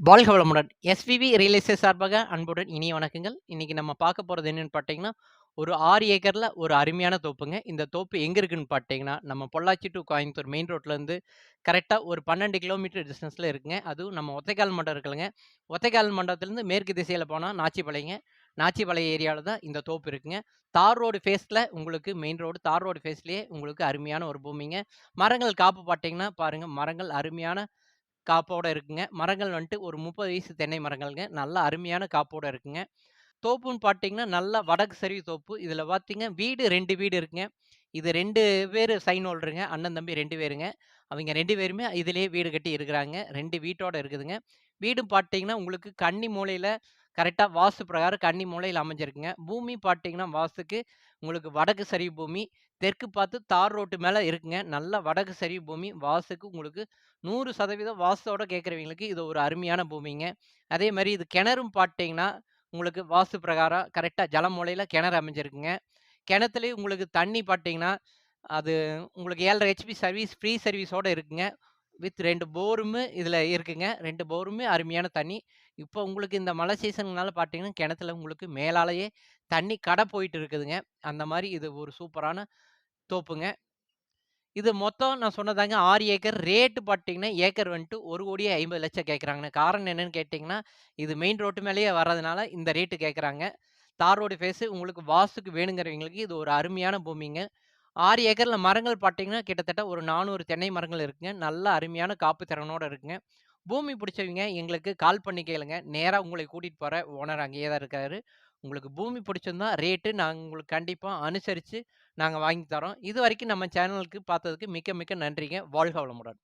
வாழ்க வளமுடன். SVV real estate சார்பாக அன்புடன் இனிய வணக்கங்கள். இன்னைக்கு நம்ம பார்க்க போகிறது என்னன்னு பார்த்தீங்கன்னா, ஒரு ஆறு ஏக்கரில் ஒரு அருமையான தோப்புங்க. இந்த தோப்பு எங்கே இருக்குன்னு பார்த்தீங்கன்னா, நம்ம பொள்ளாச்சி டு கோயம்புத்தூர் மெயின் ரோட்லேருந்து கரெக்டாக ஒரு 12 கிலோமீட்டர் டிஸ்டன்ஸில் இருக்குங்க. அதுவும் நம்ம ஒத்தைக்கால் மண்டபம் இருக்குல்லங்க. ஒத்தைக்கால் மண்டபத்துலேருந்து மேற்கு திசையில் போனால் நாச்சிபாளையங்க. நாச்சிபாளையம் ஏரியாவில் தான் இந்த தோப்பு இருக்குங்க. தார் ரோடு ஃபேஸில் உங்களுக்கு மெயின் ரோடு தார் ரோடு ஃபேஸ்லேயே உங்களுக்கு அருமையான ஒரு பூமிங்க. மரங்கள் காப்பு பார்த்தீங்கன்னா, பாருங்கள் மரங்கள் அருமையான காப்போட இருக்குங்க. மரங்கள் வந்துட்டு ஒரு 30 வயசு தென்னை மரங்கள்ங்க. நல்ல அருமையான காப்போட இருக்குங்க. தோப்புன்னு பார்த்தீங்கன்னா, நல்ல வடக்கு சரிவு தோப்பு. இதில் பார்த்தீங்க வீடு ரெண்டு வீடு இருக்குங்க. இது ரெண்டு பேர் சைன் ஹோல்டருங்க. அண்ணன், தம்பி ரெண்டு பேருங்க. அவங்க ரெண்டு பேருமே இதிலேயே வீடு கட்டி இருக்கிறாங்க. ரெண்டு வீட்டோட இருக்குதுங்க. வீடும் பார்த்தீங்கன்னா, உங்களுக்கு கன்னி மூலையில் கரெக்டாக வாஸ்து பிரகாரம் கன்னி மூலையில் அமைஞ்சிருக்குங்க. பூமி பார்த்தீங்கன்னா, வாஸ்துக்கு உங்களுக்கு வடக்கு சரிவு பூமி. தெற்கு பார்த்து தார் ரோட்டு மேலே இருக்குங்க. நல்ல வடக்கு சரிவு பூமி. வாஸ்துக்கு உங்களுக்கு 100% வாஸ்துவோட கேட்குறவங்களுக்கு இது ஒரு அருமையான பூமிங்க. அதே மாதிரி இது கிணறும் பார்த்தீங்கன்னா, உங்களுக்கு வாஸ்து பிரகாரம் கரெக்டாக ஜலமூலையில் கிணறு அமைஞ்சிருக்குங்க. கிணத்துலேயும் உங்களுக்கு தண்ணி பார்த்தீங்கன்னா, அது உங்களுக்கு ஏழரை ஹெச்பி சர்வீஸ் ஃப்ரீ சர்வீஸோட இருக்குங்க. வித் ரெண்டு போருமே இதில் இருக்குங்க. ரெண்டு போருமே அருமையான தண்ணி. இப்போ உங்களுக்கு இந்த மழை சீசன்னால பார்த்தீங்கன்னா, கிணத்துல உங்களுக்கு மேலாலேயே தண்ணி கடை போயிட்டு இருக்குதுங்க. அந்த மாதிரி இது ஒரு சூப்பரான தோப்புங்க. இது மொத்தம் நான் சொன்னதாங்க ஆறு ஏக்கர். ரேட்டு பார்த்தீங்கன்னா, ஏக்கர் வந்துட்டு ஒரு கோடியே ஐம்பது லட்சம் கேட்குறாங்கண்ணே. காரணம் என்னன்னு கேட்டிங்கன்னா இது மெயின் ரோட்டு மேலேயே வர்றதுனால இந்த ரேட்டு கேட்குறாங்க. தார் ரோடு ஃபேஸு உங்களுக்கு வாசுக்கு வேணுங்கிறவங்களுக்கு இது ஒரு அருமையான பூமிங்க. ஆறு ஏக்கர்ல மரங்கள் பார்த்தீங்கன்னா, கிட்டத்தட்ட ஒரு 400 தென்னை மரங்கள் இருக்குங்க. நல்ல அருமையான காப்பு திறனோட இருக்குங்க. பூமி பிடிச்சவங்க எங்களுக்கு கால் பண்ணி கேளுங்க. நேராக உங்களை கூட்டிகிட்டு போகிற ஓனர் அங்கேயே தான் இருக்காரு. உங்களுக்கு பூமி பிடிச்சிருந்தா ரேட்டு நாங்கள் உங்களுக்கு கண்டிப்பாக அனுசரித்து நாங்கள் வாங்கி தரோம். இது வரைக்கும் நம்ம சேனலுக்கு பார்த்ததுக்கு மிக்க மிக்க நன்றிங்க. வாழ்க வளமுடன்.